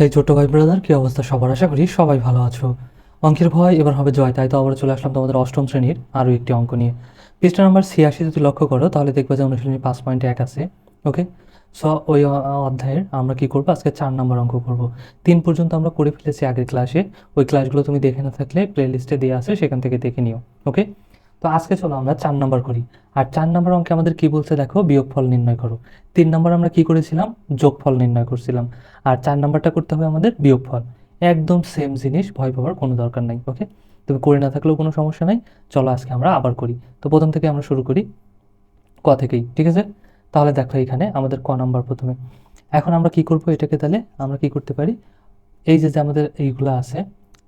হে ছোট্ট ভাই ব্রাদার, কি অবস্থা সবার? আশা করি সবাই ভালো আছো। অঙ্কের ভয় এবার হবে জয়, তাই তো আবার চলে আসলাম তোমাদের অষ্টম শ্রেণির আরও একটি অঙ্ক নিয়ে। পৃষ্ঠা নাম্বার ছিয়াশি যদি লক্ষ্য করো, তাহলে দেখবে যে অনুশীলনী পাঁচ পয়েন্ট এক আছে, ওকে? সো ওই অধ্যায়ের আমরা কি করব? আজকে চার নম্বর অঙ্ক করব। তিন পর্যন্ত আমরা করে ফেলেছি আগের ক্লাসে ওই ক্লাসগুলো তুমি দেখে না থাকলে প্লে লিস্টে দেওয়া আছে, সেখান থেকে দেখে নিও, ওকে? তো আজকে চলো আমরা চার নম্বর করি। আর চার নম্বর অঙ্কে আমাদের কি বলছে দেখো? বিয়োগফল নির্ণয় করো। তিন নাম্বার আমরা কি করেছিলাম? যোগফল নির্ণয় করছিলাম। আর চার নম্বরটা করতে হবে আমাদের বিয়োগফল। একদম সেম জিনিস, ভয় পাওয়ার কোনো দরকার নাই ওকে তুমি করে না থাকলেও কোনো সমস্যা নাই। চলো আজকে আমরা আবার করি। তো প্রথম থেকে আমরা শুরু করি ক থেকেই, ঠিক আছে? তাহলে দেখো এখানে আমাদের ক নাম্বার প্রথমে। এখন আমরা কি করব এটাকে তাহলে? আমরা কি করতে পারি? এই যে যে আমাদের এইগুলো আছে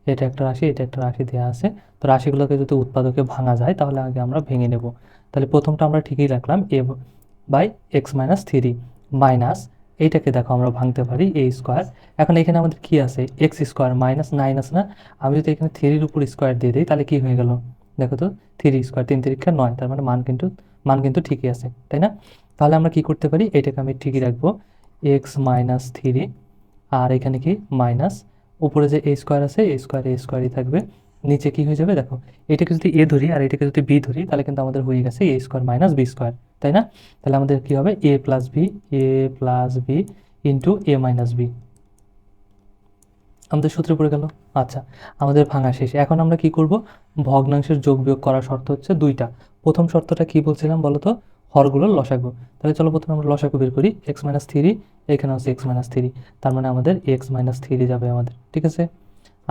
এটা একটা রাশি, এটা একটা রাশি দেওয়া আছে। তো রাশিগুলোকে যদি উৎপাদকে ভাঙা যায়, তাহলে আগে আমরা ভেঙে নেব। তাহলে প্রথমটা আমরা ঠিকই রাখলাম a by x minus three minus এইটাকে দেখো আমরা ভাঙতে পারি এ স্কোয়ার এখন এখানে আমাদের কি আছে? এক্স স্কোয়ার মাইনাস নাইন আছে না? আমি যদি এখানে থ্রির উপর স্কোয়ার দিয়ে দিই, তাহলে কি হয়ে গেল? দেখো তো থ্রি স্কোয়ার তিন তিরিক্ষা নয়, তার মানে মান কিন্তু মান কিন্তু ঠিকই আছে, তাই না? তাহলে আমরা কি করতে পারি? এটাকে আমি ঠিকই রাখব এক্স মাইনাস থ্রি আর এখানে কি? মাইনাস উপরে যে এ স্কোয়ার আছে এ স্কোয়ার এ স্কোয়ারই থাকবে। নিচে কি হয়ে যাবে? দেখো, এটাকে যদি এ ধরি আর এটাকে যদি বি ধরি, তাহলে কিন্তু আমাদের হয়ে গেছে a square minus b square তাই না? তাহলে আমাদের কি হবে? A plus b a plus b into a minus b আমাদের সূত্রে পড়ে গেল। আচ্ছা আমাদের ভাঙা শেষ। এখন আমরা কি করব? ভগ্নাংশের যোগ বিয়োগ করার শর্ত হচ্ছে দুইটা। প্রথম শর্তটা কি বলছিলাম বলো তো হরগুলোর লসাগু। তাহলে চলো প্রথমে আমরা লসাগু বের করি। এক্স মাইনাস থ্রি এখানে হচ্ছে এক্স মাইনাস থ্রি তার মানে আমাদের এক্স মাইনাস থ্রি যাবে আমাদের, ঠিক আছে?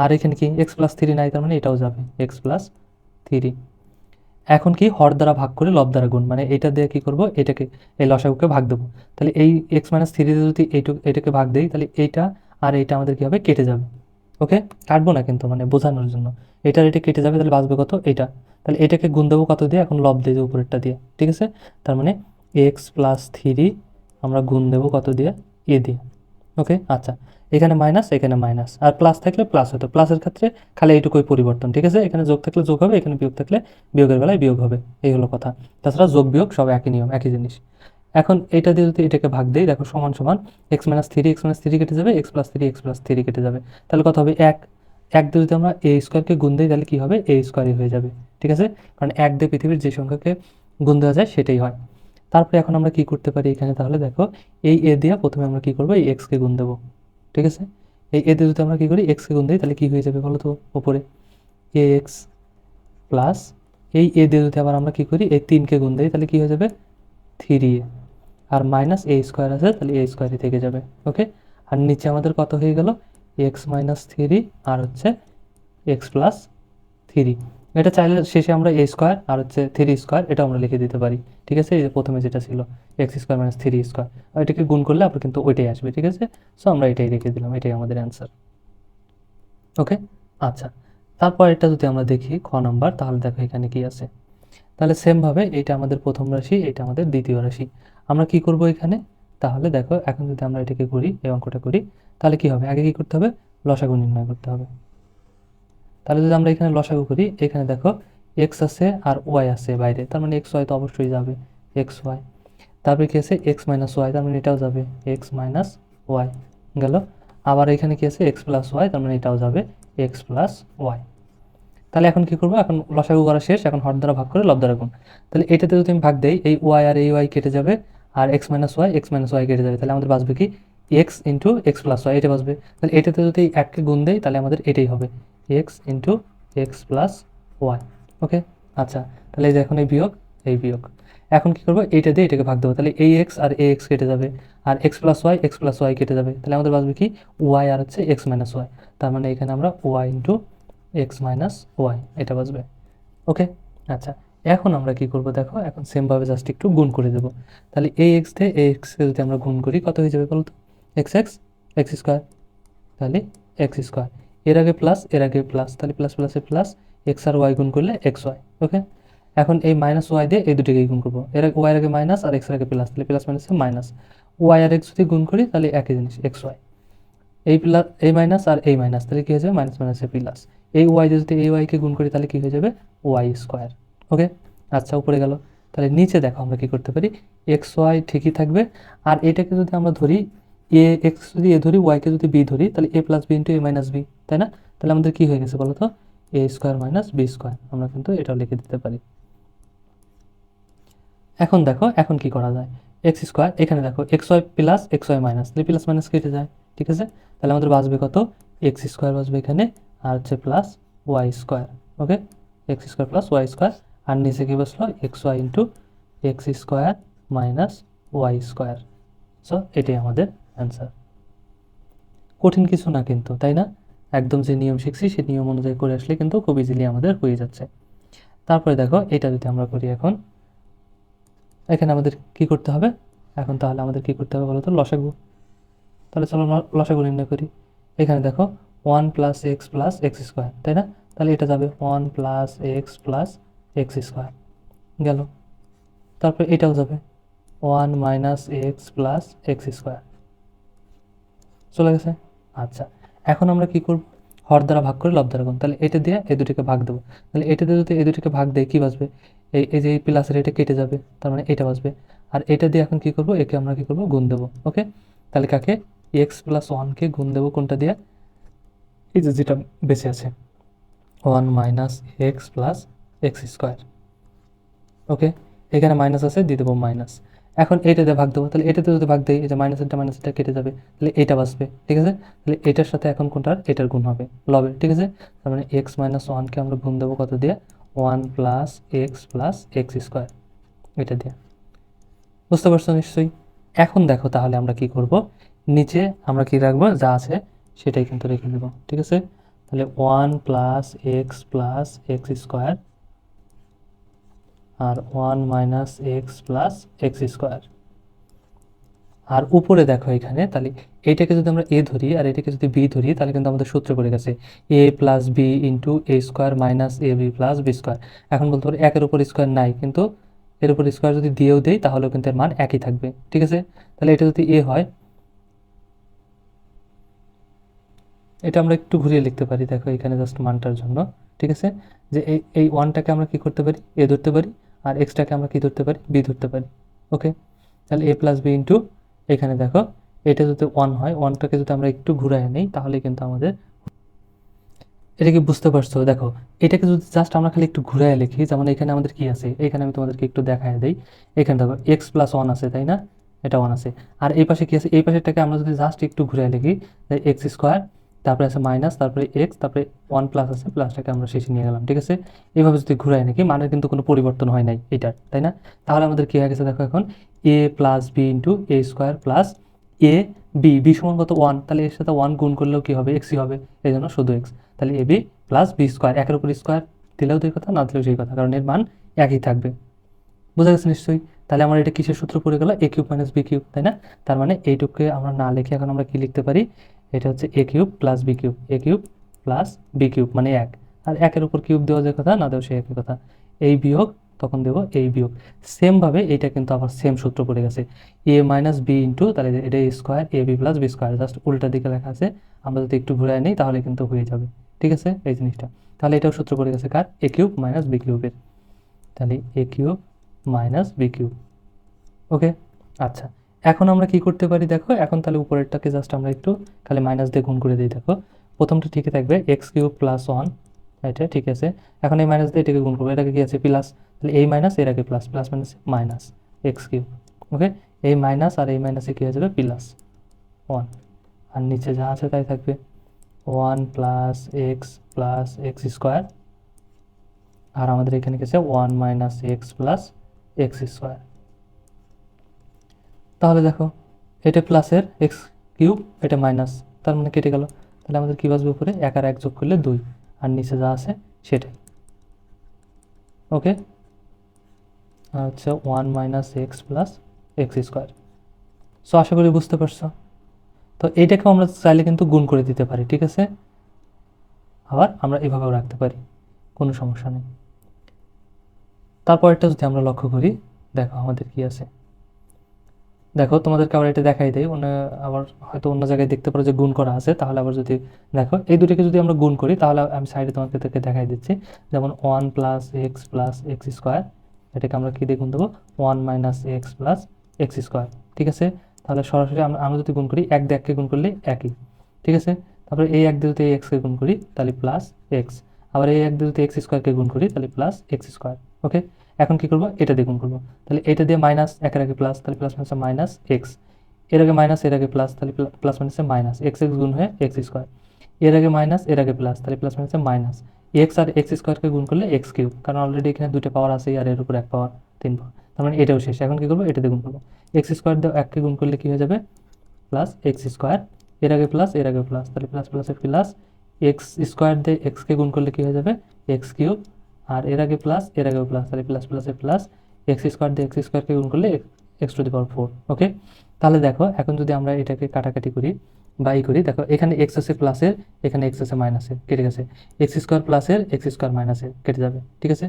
আর এখানে কি এক্স প্লাস থ্রি নাই, তার মানে এটাও যাবে এক্স প্লাস থ্রি এখন কি হর দ্বারা ভাগ করে লব দ্বারা গুণ মানে এটা দিয়ে কি করব? এটাকে, এই লসাগুকে ভাগ দেবো। তাহলে এই এক্স মাইনাস থ্রিতে যদি এইটুকু, এটাকে ভাগ দেই, তাহলে এইটা আর এইটা আমাদের কি হবে? কেটে যাবে। ওকে? কাটবো না কিন্তু মানে বোঝানোর জন্য। এটার এটা কেটে যাবে, তাহলে বাঁচবে কত? এইটা। তাহলে এটাকে গুণ দেবো কত দিয়ে? এখন লব দিয়ে দেবো উপরেরটা দিয়ে, ঠিক আছে? তার মানে এক্স প্লাস থ্রি আমরা গুণ দেবো কত দিয়ে? এ দিয়ে ওকে আচ্ছা এখানে মাইনাস এখানে মাইনাস আর প্লাস থাকলে প্লাস হতো। প্লাসের ক্ষেত্রে খালি এইটুকুই পরিবর্তন, ঠিক আছে? এখানে যোগ থাকলে যোগ হবে, এখানে বিয়োগ থাকলে বিয়োগের বেলায় বিয়োগ হবে, এই হলো কথা। তাছাড়া যোগ, বিয়োগ সব একই নিয়ম, একই জিনিস। এখন এটা দিয়ে যদি এটাকে ভাগ দেই, দেখো সমান সমান x minus three x minus three কেটে যাবে x plus three x plus three কেটে যাবে। তাহলে কত হবে? এক। এক দিয়ে যদি আমরা এ স্কোয়ারকে গুণ দিই, তাহলে কী হবে? এ স্কোয়ারই হয়ে যাবে। ঠিক আছে? কারণ এক দিয়ে পৃথিবীর যে সংখ্যাকে গুণ দেওয়া যায়, সেটাই হয়। তারপরে এখন আমরা কি করতে পারি এখানে? তাহলে দেখো, এই এ দিয়ে প্রথমে আমরা কি করব? এই এক্সকে গুণ দেবো। ঠিক আছে? এই এ দিয়ে যদি আমরা কি করি? এক্সকে গুণ দিই, তাহলে কি হয়ে যাবে বলো তো ওপরে এ এক্স প্লাস এই এ দিয়ে যদি আবার আমরা কি করি? এই তিনকে গুণ দিই, তাহলে কি হয়ে যাবে? থ্রি এ আর মাইনাস এ স্কোয়ার আছে, তাহলে এ স্কোয়ারই থেকে যাবে। ওকে আর নিচে আমাদের কত হয়ে গেল? এক্স মাইনাস থ্রি আর হচ্ছে এক্স প্লাস থ্রি এটা চাইলে শেষে আমরা এ স্কোয়ার আর হচ্ছে থ্রি স্কোয়ার এটা আমরা লিখে দিতে পারি, ঠিক আছে? প্রথমে যেটা ছিল x square minus three square এটাকে গুণ করলে আবার কিন্তু ওইটাই আসবে, ঠিক আছে? সো আমরা এটাই রেখে দিলাম, এটাই আমাদের অ্যান্সার ওকে আচ্ছা তারপর এটা যদি আমরা দেখি খ নাম্বার তাহলে দেখো এখানে কি আছে। তাহলে সেমভাবে এটা আমাদের প্রথম রাশি এটা আমাদের দ্বিতীয় রাশি। আমরা কি করব এখানে? তাহলে দেখো, এখন যদি আমরা এটাকে করি, এই অঙ্কটা করি তাহলে কি হবে? আগে কি করতে হবে? লসাগু নির্ণয় করতে হবে। তাহলে যদি আমরা এখানে লসাগু করি, এখানে দেখো এক্স আছে আর ওয়াই আছে বাইরে। তার মানে এক্স ওয়াই তো অবশ্যই যাবে। এক্স ওয়াই তারপরে কি আছে? এক্স মাইনাস ওয়াই তার মানে এটাও যাবে। এক্স মাইনাস ওয়াই গেল। আবার এখানে কি আছে? এক্স প্লাস ওয়াই তার মানে এটাও যাবে। এক্স প্লাস ওয়াই তাহলে এখন কি করব? এখন লসাগু করা শেষ। এখন হর দ্বারা ভাগ করে লব দ্বারা গুণ। তাহলে এটাতে যদি আমি ভাগ দেই, এই ওয়াই আর এই ওয়াই কেটে যাবে। আর x minus y x minus y কেটে যাবে। তাহলে আমাদের বাঁচবে কি? X into x plus y এটা বাঁচবে তাহলে এটাতে যদি এককে গুণ দেই, তাহলে আমাদের এটাই হবে। X into x plus y okay আচ্ছা তাহলে এই যে এখন এই বিয়োগ এই বিয়োগ। এখন কি করব? এইটা দিয়ে এটাকে ভাগ দেবো। তাহলে এই এক্স আর এ এক্স কেটে যাবে। আর x plus y x plus y কেটে যাবে। তাহলে আমাদের বাঁচবে কি? ওয়াই আর হচ্ছে এক্স মাইনাস ওয়াই তার মানে এখানে আমরা y into x minus y এটা বাঁচবে ওকে আচ্ছা এখন আমরা কি করব দেখো? এখন সেমভাবে জাস্ট একটু গুণ করে দেবো। তাহলে এই এক্স দিয়ে এই এক্সকে যদি আমরা গুণ করি, কত হয়ে যাবে বলো তো এক্স এক্স এক্স স্কোয়ার তাহলে এক্স স্কোয়ার এর আগে প্লাস এর আগে প্লাস তাহলে প্লাস প্লাসে প্লাস এক্স আর ওয়াই গুণ করলে এক্স ওয়াই ওকে এখন এই মাইনাস ওয়াই দিয়ে এই দুটোকেই গুণ করব। এর আগে ওয়াই আগে মাইনাস আর এক্স আগে প্লাস তাহলে প্লাস মাইনাসে মাইনাস ওয়াই আর এক্স যদি গুণ করি, তাহলে একই জিনিস এক্স ওয়াই এই প্লাস এই মাইনাস আর এই মাইনাস তাহলে কী হয়ে যাবে? মাইনাস মাইনাসে প্লাস এই ওয়াই যদি এই ওয়াইকে গুণ করি, তাহলে কী হয়ে যাবে? ওয়াই স্কোয়ার ওকে আচ্ছা উপরে গেল। তাহলে নিচে দেখো আমরা কী করতে পারি? এক্স ওয়াই ঠিকই থাকবে। আর এটাকে যদি আমরা ধরি এ এক্স যদি এ ধরি ওয়াইকে যদি বি ধরি, তাহলে a plus b into a minus b তাই না? তাহলে আমাদের কী হয়ে গেছে বলো তো a square minus b square আমরা কিন্তু এটাও লিখে দিতে পারি। এখন দেখো, এখন কি করা যায়? এক্স স্কোয়ার এখানে দেখো x y plus x y minus তাহলে প্লাস মাইনাস কেটে যায়, ঠিক আছে? তাহলে আমাদের বাঁচবে কত? এক্স স্কোয়ার বাঁচবে এখানে, আর হচ্ছে plus y square okay x square plus y square আর নিচে কি বসল? X y into x square minus y square so এটাই আমাদের অ্যান্সার কঠিন কিছু না কিন্তু, তাই না? একদম যে নিয়ম শিখছি সেই নিয়ম অনুযায়ী করে আসলে কিন্তু খুব ইজিলি আমাদের হয়ে যাচ্ছে। তারপরে দেখো, এটা যদি আমরা করি এখন, এখানে আমাদের কি করতে হবে? এখন তাহলে আমাদের কি করতে হবে বলো তো? লসাগু। তাহলে চলো লসাগু নির্ণয় করি। এখানে দেখো one plus x plus x square তাই না? তাহলে এটা যাবে one plus x plus x square গেল। তারপর এটাও যাবে one minus x plus x square চলে গেছে। আচ্ছা এখন আমরা কি করব? হর দ্বারা ভাগ করে লব দ্বারা গুণ। তাহলে এটা দিয়ে এই দুটিকে ভাগ দেবো। তাহলে এটা দিয়ে যদি এই দুটিকে ভাগ দেয় কী বাঁচবে? এই এই যে এই প্লাসের এটা কেটে যাবে, তার মানে এটা বাঁচবে। আর এটা দিয়ে এখন কি করব? একে আমরা কি করব? গুণ দেবো ওকে তাহলে কাকে? এক্স প্লাস ওয়ানকে গুণ দেবো, কোনটা দিয়ে? এই যে যেটা বেঁচে আছে। One minus x plus x square okay এখানে মাইনাস আছে, দিয়ে দেবো মাইনাস এখন এইটাতে ভাগ দেবো, তাহলে এটাতে যদি ভাগ দেয় এই যে মাইনাসেরটা মাইনাসটা কেটে যাবে, তাহলে এটা বাঁচবে, ঠিক আছে? তাহলে এটার সাথে এখন কোনটার এটার গুণ হবে, লবে, ঠিক আছে? তার মানে এক্স মাইনাস ওয়ানকে আমরা গুণ দেবো কত দিয়ে? One plus x plus x square এটা দিয়ে। বুঝতে পারছ নিশ্চয়ই? এখন দেখো তাহলে আমরা কি করব? নিচে আমরা কি রাখব? যা আছে, সেটাই কিন্তু রেখে দেবো, ঠিক আছে? তাহলে one plus x plus x square আর one minus x plus x square. আর উপরে দেখো এখানে, তাহলে এইটাকে যদি আমরা এ ধরি আর এটাকে যদি বি ধরি, তাহলে কিন্তু আমাদের সূত্র পড়ে গেছে a plus b into a square minus a b plus b square. এখন বলতে পারি একের উপর স্কোয়ার নাই, কিন্তু এর উপর স্কোয়ার যদি দিয়েও দেই, তাহলেও কিন্তু এর মান একই থাকবে, ঠিক আছে? তাহলে এটা যদি এ হয়, এটা আমরা একটু ঘুরিয়ে লিখতে পারি, দেখো এখানে জাস্ট মানটার জন্য, ঠিক আছে? যে এই এই ওয়ানটাকে আমরা কি করতে পারি? এ ধরতে পারি। আর এক্সটাকে আমরা কি ধরতে পারি? বি ধরতে পারি। ওকে তাহলে এ প্লাস বি ইন্টু এখানে দেখো, এটা যদি ওয়ান হয় ওয়ানটাকে যদি আমরা একটু ঘুরায় নিই, তাহলে কিন্তু আমাদের এটা কি বুঝতে পারছ? দেখো, এটাকে যদি জাস্ট আমরা খালি একটু ঘুরায় লিখি যেমন এখানে আমাদের কি আছে? এখানে আমি তোমাদেরকে একটু দেখায় দিই। এখানে দেখো এক্স প্লাস ওয়ান আছে, তাই না? এটা ওয়ান আছে। আর এই পাশে কি আছে? এই পাশেরটাকে আমরা যদি জাস্ট একটু ঘুরায় লিখি এক্স স্কোয়ার তারপরে আছে মাইনাস তারপরে এক্স তারপরে ওয়ান প্লাস আছে প্লাসটাকে আমরা শেষে নিয়ে গেলাম, ঠিক আছে? এইভাবে যদি ঘুরাই নাকি, মানের কিন্তু কোনো পরিবর্তন হয় নাই এটার, তাই না? তাহলে আমাদের কী হয়ে গেছে দেখো এখন? A plus b into a square plus a b b সমান কত? ওয়ান তাহলে এর সাথে ওয়ান গুণ করলেও কী হবে? এক্সই হবে, এই জন্য শুধু এক্স তাহলে a b plus b square একের উপর স্কোয়ার দিলেও দুই কথা, না দিলেও সেই কথা, কারণ এর মান একই থাকবে। বোঝা গেছে নিশ্চয়ই? তাহলে আমার এটা কিসের সূত্র পড়ে গেল? A cube minus b cube তাই না? তার মানে এইটুকুকে আমরা না লিখে এখন আমরা কি লিখতে পারি? এটা হচ্ছে a cube plus b cube a cube plus b cube মানে এক। আর একের উপর কিউব দেওয়া যে কথা, না দেওয়া সে একই কথা। এই বিয়োগ, তখন দেবো এই বিয়োগ। সেমভাবে এইটা কিন্তু আবার সেম সূত্র পড়ে গেছে। এ মাইনাস বি ইন্টু তাহলে এটা square a b plus b square just উল্টা দিকে লেখা আছে। আমরা যদি একটু ঘুরাই নিই, তাহলে কিন্তু হয়ে যাবে। ঠিক আছে? এই জিনিসটা। তাহলে এটাও সূত্র পড়ে গেছে কার? এ কিউব মাইনাস বি কিউবের। তাহলে a cube minus b cube. Okay আচ্ছা। এখন আমরা কি করতে পারি দেখো? এখন তাহলে উপরেরটাকে জাস্ট আমরা একটু খালি মাইনাস দিয়ে গুণ করে দিই, দেখো। প্রথমটা ঠিকই থাকবে এক্স কিউব প্লাস ওয়ান এটা ঠিক আছে। এখন এই মাইনাস দিয়ে এটাকে গুণ করব, এটাকে কি আছে? প্লাস তাহলে এই মাইনাস এর আগে plus plus minus minus x cube okay এই মাইনাস আর এই মাইনাসে কী হয়ে যাবে? প্লাস ওয়ান আর নিচে যা আছে তাই থাকবে। One plus x plus x square আর আমাদের এখানে আছে? One minus x plus x square তাহলে দেখো, এটা প্লাসের এক্স কিউব এটা মাইনাস তার মানে কেটে গেল। তাহলে আমাদের কী বাসবে উপরে? এক আর এক যোগ করলে দুই। আর নিচে যা আছে, সেটাই। ওকে আর হচ্ছে one minus x plus x square so আশা করি বুঝতে পারছ। তো এইটাকেও আমরা চাইলে কিন্তু গুণ করে দিতে পারি, ঠিক আছে? আবার আমরা এভাবেও রাখতে পারি, কোনো সমস্যা নেই। তারপরটা যদি আমরা লক্ষ্য করি, দেখো আমাদের কি আছে। দেখো, তোমাদেরকে আবার এটা দেখাই দেয় অন্য আবার হয়তো অন্য জায়গায় দেখতে পারো যে গুণ করা আছে। তাহলে আবার যদি দেখো, এই দুটোকে যদি আমরা গুণ করি, তাহলে আমি সাইডে তোমাকে থেকে দেখাই দিচ্ছি। যেমন one plus x plus x square এটাকে আমরা কী দিয়ে গুণ দেবো? One minus x plus x square ঠিক আছে? তাহলে সরাসরি আমরা আমরা যদি গুণ করি, এক দিয়ে এককে গুণ করলে একই, ঠিক আছে? তারপরে এই এক দিয়ে যদি এই এক্সকে গুণ করি, তাহলে প্লাস এক্স আবার এই এক দিয়ে যদি এক্স স্কোয়ারকে গুণ করি, তাহলে প্লাস এক্স স্কোয়ার ওকে এখন কি করব? এটা দিয়ে গুণ করব। তাহলে এটা দিয়ে মাইনাস একের আগে প্লাস তাহলে প্লাস মাইনাসে মাইনাস এক্সের আগে মাইনাস এর আগে প্লাস তাহলে প্লাস মাইনাসে মাইনাস এক্স এক্স গুণ হয়ে এক্স স্কোয়ার এর আগে মাইনাস এর আগে প্লাস তাহলে প্লাস মাইনাসে মাইনাস এক্স আর এক্স স্কোয়ারকে গুণ করলে এক্স কিউব কারণ অলরেডি এখানে দুটো পাওয়ার আছে আর এর উপর এক পাওয়ার তিন পাওয়ার তার মানে এটাও শেষ। এখন কি করব? এটা দিয়ে গুণ করব। এক্স স্কোয়ার দিয়ে এককে গুণ করলে কি হয়ে যাবে? প্লাস এক্স স্কোয়ার এর আগে প্লাস এর আগে প্লাস তাহলে প্লাস প্লাসে প্লাস এক্স স্কোয়ার দিয়ে এক্সকে গুণ করলে কি হয়ে যাবে? এক্স কিউব আর এর আগে প্লাস এর আগেও প্লাস তাহলে প্লাস প্লাসে প্লাস এক্স স্কোয়ার দিয়ে এক্স স্কোয়ারকে গুণ করলে x to the power four okay তাহলে দেখো, এখন যদি আমরা এটাকে কাটাকাটি করি বা করি, দেখো, এখানে এক্স আছে প্লাসের এখানে এক্স আছে মাইনাসের কেটে গেছে। এক্স স্কোয়ার প্লাসের এক্স স্কোয়ার মাইনাসের কেটে যাবে, ঠিক আছে?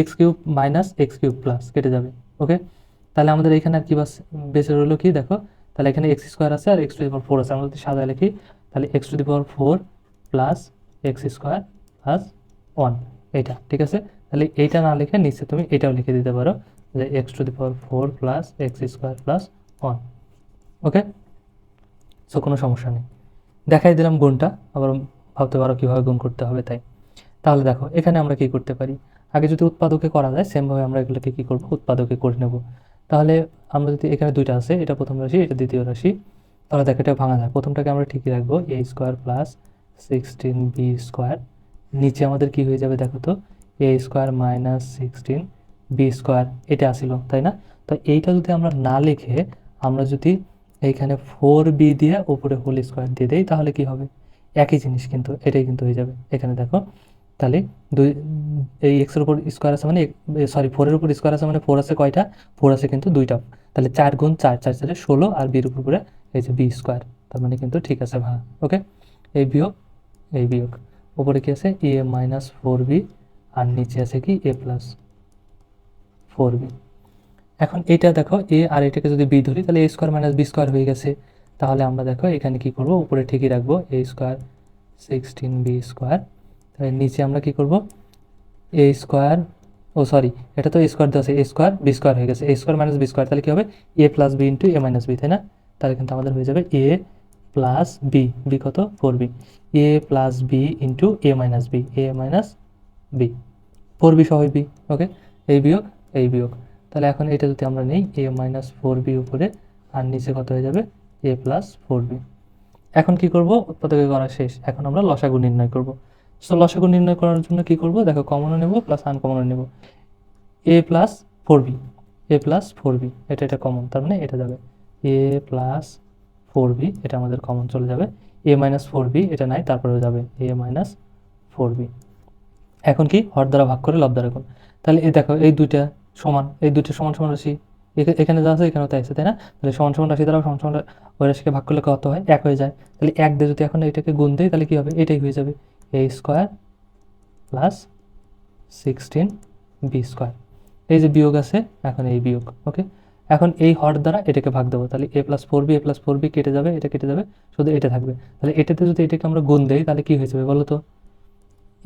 X cube minus x cube plus কেটে যাবে ওকে তাহলে আমাদের এখানে আর কি বাস বেঁচে রইল কি, দেখো? তাহলে এখানে এক্স স্কোয়ার আছে আর x to the power four আছে। আমরা যদি সাদা লিখি, তাহলে x to the power four plus x square plus one এইটা, ঠিক আছে? তাহলে এইটা না লিখে নিচে তুমি এটাও লিখে দিতে পারো যে x to the power four plus x square plus one okay so কোনো সমস্যা নেই। দেখাই দিলাম গুণটা, আবার ভাবতে পারো কীভাবে গুণ করতে হবে তাই। তাহলে দেখো, এখানে আমরা কি করতে পারি? আগে যদি উৎপাদকে করা যায় সেমভাবে আমরা এগুলোকে কী করব? উৎপাদকে করে নেব। তাহলে আমরা যদি এখানে দুইটা আছে, এটা প্রথম রাশি, এটা দ্বিতীয় রাশি, তাহলে দেখো এটা ভাঙা যায়। প্রথমটাকে আমরা ঠিকই রাখব a square plus sixteen b square নিচে আমাদের কি হয়ে যাবে দেখো তো? A square minus sixteen b square এটা আসিল, তাই না? তো এইটা যদি আমরা না লিখে আমরা যদি এইখানে ফোর বি দিয়ে উপরে হোল স্কোয়ার দিয়ে দেই, তাহলে কি হবে? একই জিনিস কিন্তু, এটাই কিন্তু হয়ে যাবে। এখানে দেখো, তাহলে দুই, এই এক্সের উপর স্কোয়ার আছে মানে সরি ফোরের উপর স্কোয়ার আছে মানে ফোর আছে কয়টা? ফোর আছে কিন্তু দুইটা। তাহলে চার গুণ চার চার, চারে ষোলো, আর বির উপরে এই যে বি স্কোয়ার তার মানে কিন্তু ঠিক আছে, ভাঙা ওকে এই বিয়োগ এই বিয়োগ। উপরে কি আছে? এ মাইনাস ফোর বি আর নিচে আছে কি? এ প্লাস ফোর বি এখন এটা দেখো এ আর এটাকে যদি বি ধরি, তাহলে a square minus b square হয়ে গেছে। তাহলে আমরা দেখো, এখানে কি করব? উপরে ঠিকই রাখব a square sixteen b square তাহলে নিচে আমরা কি করব? এ স্কোয়ার ও সরি এটা তো স্কোয়ার দেওয়া আছে এ স্কোয়ার বি স্কোয়ার হয়ে গেছে। A square minus b square তাহলে কি হবে? A plus b into a minus b তাই না? তাহলে কিন্তু আমাদের হয়ে যাবে এ প্লাস বি বি কত? Four b a plus b into a minus b a minus b four b সবাই বি ওকে এই বিয়োগ এই বিয়োগ। তাহলে এখন এটা যদি আমরা নেই এ মাইনাস ফোর বি উপরে, আর নিচে কত হয়ে যাবে? এ প্লাস ফোর বি এখন কি করব? উৎপাদকে করা শেষ। এখন আমরা লসাগু নির্ণয় করব। সো লসাগু নির্ণয় করার জন্য কি করব? দেখো কমনও নেব প্লাস আনকমনও নেব। A plus four b a plus four b এটা এটা কমন তার মানে এটা যাবে। এ প্লাস ফোর বি, এটা আমাদের কমন চলে যাবে। এ মাইনাস ফোর বি, এটা নাই, তারপরেও যাবে। A minus four b. এখন কি? হর দ্বারা ভাগ করে লব দ্বারা গুণ। তাহলে এই দেখো, এই দুইটা সমান, এই দুইটা সমান সমান রাশি, এখা- এখানে যা আছে এখানেও তাই আছে, তাই না? তাহলে সমান সমান রাশি দ্বারা সমান সমান ওই রাশিকে ভাগ করলে কত হয়? এক হয়ে যায়। তাহলে এক দিয়ে যদি এখন এটাকে গুণ দেয় তাহলে কী হবে? এটাই হয়ে যাবে। A square plus sixteen b square এই যে বিয়োগ আছে, এখন এই বিয়োগ ওকে এখন এই হর দ্বারা এটাকে ভাগ দেবো। তাহলে a plus four b a plus four b কেটে যাবে, এটা কেটে যাবে, শুধু এটা থাকবে। তাহলে এটাতে যদি এটাকে আমরা গুণ দেই, তাহলে কী হয়ে যাবে বলো তো?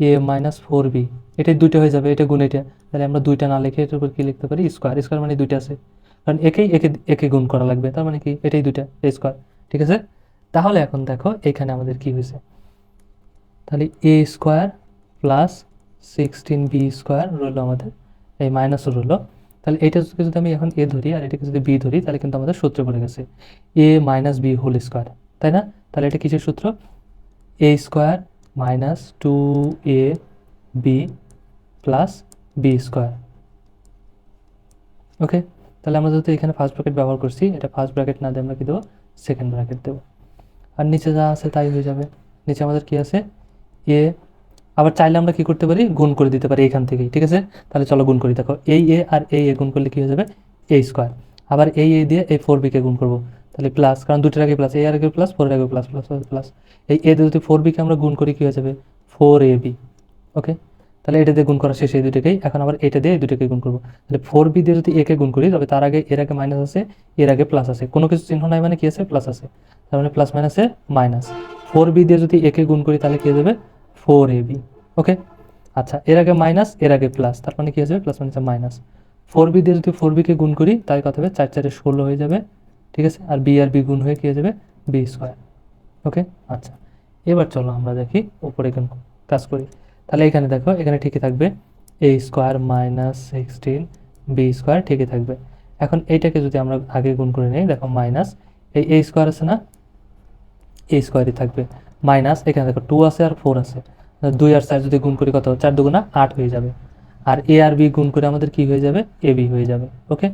এ মাইনাস ফোর বি এটাই দুইটা হয়ে যাবে, এটা গুণ এটা। তাহলে আমরা দুইটা না লিখে এটার উপর কী লিখতে পারি? স্কোয়ার স্কোয়ার মানে দুইটা আছে। কারণ একেই একে একে গুণ করা লাগবে, তার মানে কি? এটাই দুইটা স্কোয়ার ঠিক আছে? তাহলে এখন দেখো, এখানে আমাদের কি হয়েছে? তাহলে a square plus sixteen b square রইল আমাদের, এই মাইনাসও রইল। তাহলে এইটাকে যদি আমি এখন এ ধরি আর এটাকে যদি বি ধরি, তাহলে কিন্তু আমাদের সূত্র পড়ে গেছে a minus b whole square তাই না? তাহলে এটা কিসের সূত্র? A square minus two a b plus b square okay তাহলে আমরা যেহেতু এখানে ফার্স্ট ব্র্যাকেট ব্যবহার করছি, এটা ফার্স্ট ব্র্যাকেট না দিয়ে আমরা কি দেবো? সেকেন্ড ব্র্যাকেট দেবো। আর নিচে যা আছে তাই হয়ে যাবে। নিচে আমাদের কি আছে? এ আবার চাইলে আমরা কি করতে পারি? গুণ করে দিতে পারি এখান থেকেই, ঠিক আছে? তাহলে চলো গুণ করি, দেখো এই এ আর এই এ গুণ করলে কি হয়ে যাবে? এ স্কোয়ার আবার এই এ দিয়ে এই ফোর বিকে গুণ করব। তাহলে প্লাস কারণ দুটোর আগে প্লাস এ আর আগে প্লাস ফোরের আগে প্লাস প্লাস প্লাস এই এ দিয়ে যদি ফোর বিকে আমরা গুণ করি, কি হয়ে যাবে? ফোর এ বি ওকে তাহলে এটা দিয়ে গুণ করা শেষ এই দুটোকেই এখন আবার এটা দিয়ে এই দুটোকে গুণ করব। তাহলে ফোর বি দিয়ে যদি একে গুণ করি, তবে তার আগে এর আগে মাইনাস আছে, এর আগে প্লাস আছে। কোনো কিছু চিহ্ন নাই মানে কি আছে? প্লাস আছে। তার মানে প্লাস মাইনাসে মাইনাস ফোর বি দিয়ে যদি একে গুণ করি, তাহলে কি হয়ে যাবে? Four a b, okay? আচ্ছা এর আগে মাইনাস, এর আগে প্লাস, তার মানে কি হয়ে যাবে? প্লাস মাইনাসে মাইনাস। ফোর বি দিয়ে যদি ফোর বিকে গুণ করি তাই কথা হবে? চার চারে ষোলো হয়ে যাবে, ঠিক আছে? আর বি আর বি গুণ হয়ে কী হয়ে যাবে? B square, okay? আচ্ছা এবার চলো আমরা দেখি উপরে কোন কাজ করি। তাহলে এখানে দেখো, এখানে ঠিকই থাকবে, a square minus sixteen b square ঠিকই থাকবে। এখন এইটাকে যদি আমরা আগে গুণ করে নিই, দেখো মাইনাস, এই এ স্কোয়ার আছে না? এ স্কোয়ারই থাকবে। মাইনাস, এখানে দেখো, টু আছে আর ফোর আছে। দুই আর চার যদি গুণ করি কত চার দুগুণা আট হয়ে যাবে। আর এ আর বি গুণ করে আমাদের কি হয়ে যাবে? এ বি হয়ে যাবে। ওকে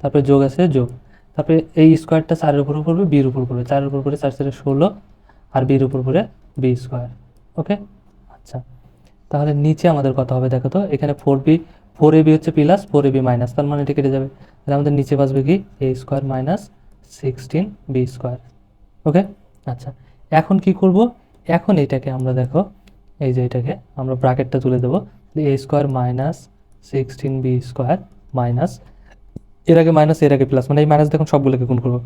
তারপরে যোগ আছে যোগ। তারপরে এই স্কোয়ারটা চারের উপর পড়বে বির উপর পড়বে। চারের উপর পড়ে চার চারে ষোলো আর বির উপর পড়ে বি স্কোয়ার ওকে আচ্ছা। তাহলে নিচে আমাদের কত হবে দেখো তো? এখানে four b four a b হচ্ছে plus four a b minus তার মানে এটা কেটে যাবে। তাহলে আমাদের নিচে বাসবে কি? A square minus sixteen b square okay আচ্ছা। এখন কি করব? এখন এটাকে আমরা দেখো এই যে এটাকে আমরা ব্র্যাকেটটা তুলে দেবো। A square minus sixteen b square minus এর আগে মাইনাস এর আগে প্লাস মানে এই মাইনাস দেখুন সবগুলোকে গুণ করব।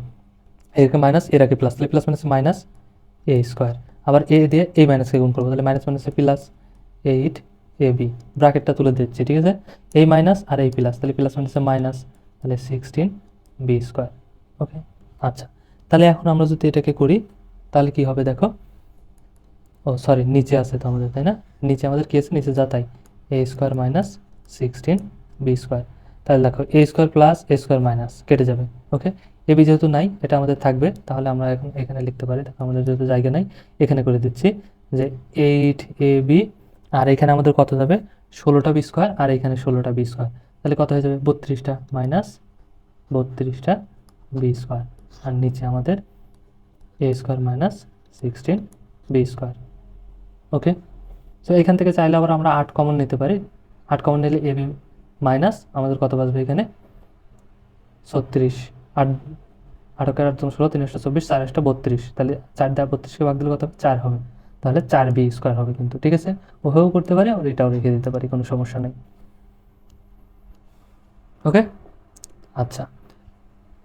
এর আগে মাইনাস এর আগে প্লাস তাহলে plus minus minus a square আবার এ দিয়ে এই মাইনাসকে গুণ করব, তাহলে মাইনাস মাইনাসে প্লাস এইট এ বি ব্র্যাকেটটা তুলে দিচ্ছি, ঠিক আছে? এই মাইনাস আর এই প্লাস তাহলে প্লাস মাইনাসে মাইনাস তাহলে সিক্সটিন বি স্কোয়ার ওকে আচ্ছা তাহলে এখন আমরা যদি এটাকে করি, তাহলে কি হবে দেখো? সরি নিচে আছে তো আমাদের, তাই না? নিচে আমাদের কি আছে? নিচে যা তাই। A square minus sixteen b square তাহলে দেখো a square plus a square minus কেটে যাবে ওকে এ বি যেহেতু নাই, এটা আমাদের থাকবে, তাহলে আমরা এখন এখানে লিখতে পারি। দেখো, আমাদের যেহেতু জায়গা নাই, এখানে করে দিচ্ছি যে এইট এ বি আর এখানে আমাদের কত যাবে? ষোলোটা বি স্কোয়ার আর এখানে ষোলোটা বি স্কোয়ার তাহলে কত হয়ে যাবে? বত্রিশটা মাইনাস বত্রিশটা বি স্কোয়ার আর নিচে আমাদের a square minus sixteen b square okay so এখান থেকে চাইলে আবার আমরা আট কমন নিতে পারি। আট কমন নিলে এ বি মাইনাস আমাদের কত বাজবে এখানে? ছত্রিশ। আট আটকের আট ষোলো তিন একশো চব্বিশ, চার একটা বত্রিশ। তাহলে চার দেওয়া বত্রিশকে ভাগ দিলে কত হবে? চার হবে। তাহলে চার বি স্কোয়ার হবে কিন্তু, ঠিক আছে? ওভাবেও করতে পারি আর এটাও রেখে দিতে পারি, কোনো সমস্যা নেই। ওকে আচ্ছা।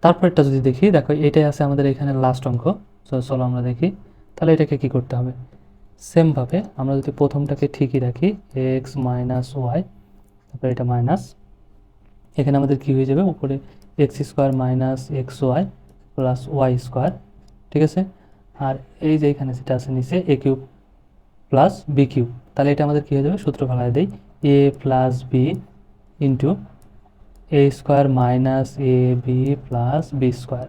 তারপরটা যদি দেখি, দেখো এটাই আছে আমাদের এখানে লাস্ট অঙ্ক। তো চলো আমরা দেখি। তাহলে এটাকে কি করতে হবে? সেমভাবে আমরা যদি প্রথমটাকে ঠিকই রাখি এক্স মাইনাস ওয়াই তারপরে এটা মাইনাস এখানে আমাদের কি হয়ে যাবে? উপরে x square minus x y plus y square ঠিক আছে? আর এই যে এখানে যেটা আছে নিচে a cube plus b cube তাহলে এটা আমাদের কী হয়ে যাবে? সূত্র ফেলায় দেই a plus b into a square minus a b plus b square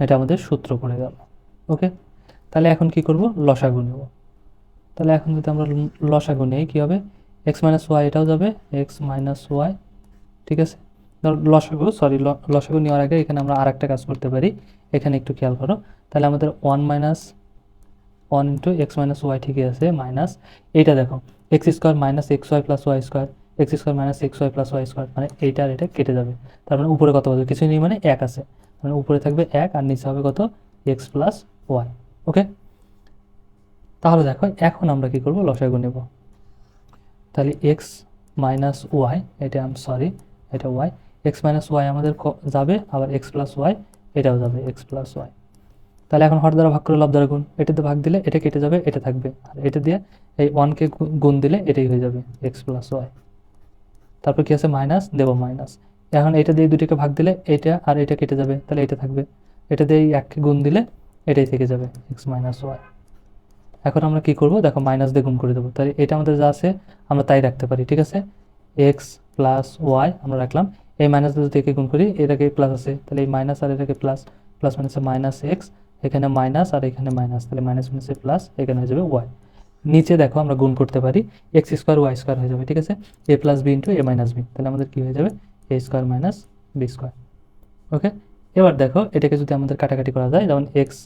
এটা আমাদের সূত্র পড়ে গেল ওকে তাহলে এখন কি করব? লসাগু নেব। তাহলে এখন যদি আমরা লসাগু নেই, কী হবে? এক্স মাইনাস ওয়াই এটাও যাবে এক্স মাইনাস ওয়াই ঠিক আছে? লসাগু সরি লসাগু নেওয়ার আগে এখানে আমরা আর একটা কাজ করতে পারি। এখানে একটু খেয়াল করো। তাহলে আমাদের one minus one into x minus y ঠিকই আছে মাইনাস এইটা দেখো x square minus x y plus y square x square minus x y plus y square মানে এইটা আর এটা কেটে যাবে। তার মানে উপরে কত বলবে কিছুই নেই মানে এক আছে। মানে উপরে থাকবে এক আর নিচে হবে কত? এক্স প্লাস ওয়াই ওকে তাহলে দেখো, এখন আমরা কি করব? লসাগু নেব। তাহলে এক্স মাইনাস ওয়াই এটা আম সরি এটা ওয়াই এক্স মাইনাস ওয়াই আমাদের যাবে, আবার এক্স প্লাস ওয়াই এটাও যাবে এক্স প্লাস ওয়াই তাহলে এখন হর দ্বারা ভাগ করে লাভ দ্বারা গুণ। এটাতে ভাগ দিলে এটা কেটে যাবে, এটা থাকবে। আর এটা দিয়ে এই ওয়ানকে গুণ দিলে এটাই হয়ে যাবে এক্স প্লাস ওয়াই তারপর কি আছে? মাইনাস দেব মাইনাস এখন এটা দিয়ে দুটিকে ভাগ দিলে এটা আর এটা কেটে যাবে, তাহলে এটা থাকবে। এটা দিয়ে এককে গুণ দিলে এটাই থেকে যাবে এক্স মাইনাস ওয়াই এখন আমরা কি করব? দেখো মাইনাস দিয়ে গুণ করে দেবো। তাহলে এটা আমাদের যা আছে, আমরা তাই রাখতে পারি, ঠিক আছে? এক্স প্লাস ওয়াই আমরা রাখলাম। এই মাইনাস দিয়ে একে গুণ করি, এটাকে প্লাস আছে। তাহলে এই মাইনাস আর এটাকে প্লাস প্লাস মাইনাসে মাইনাস এক্স এখানে মাইনাস আর এখানে মাইনাস তাহলে মাইনাস মাইনাসে প্লাস এখানে হয়ে যাবে ওয়াই নিচে দেখো আমরা গুণ করতে পারি এক্স স্কোয়ার ওয়াই স্কোয়ার হয়ে যাবে, ঠিক আছে? A plus b into a minus b তাহলে আমাদের কী হয়ে যাবে? A square minus b square okay এবার দেখো এটাকে যদি আমাদের কাটাকাটি করা যায়, যেমন এক্স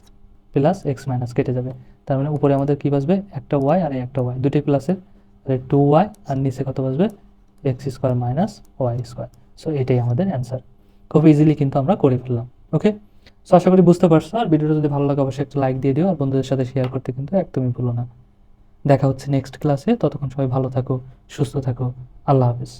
প্লাস এক্স মাইনাস কেটে যাবে। তার মানে উপরে আমাদের কী বাসবে? একটা ওয়াই আর একটা ওয়াই দুটি প্লাসের টু ওয়াই আর নিচে কত বাসবে? X square minus y square so এটাই আমাদের অ্যান্সার খুব ইজিলি কিন্তু আমরা করে ফেললাম। ওকে সো আশা করি বুঝতে পারছ। আর ভিডিওটা যদি ভালো লাগে, অবশ্যই একটা লাইক দিয়ে দিও। আর বন্ধুদের সাথে শেয়ার করতে কিন্তু একদমই ভুলো না। দেখা হচ্ছে নেক্সট ক্লাসে ততক্ষণ সবাই ভালো থাকো, সুস্থ থাকো। আল্লাহ হাফিজ।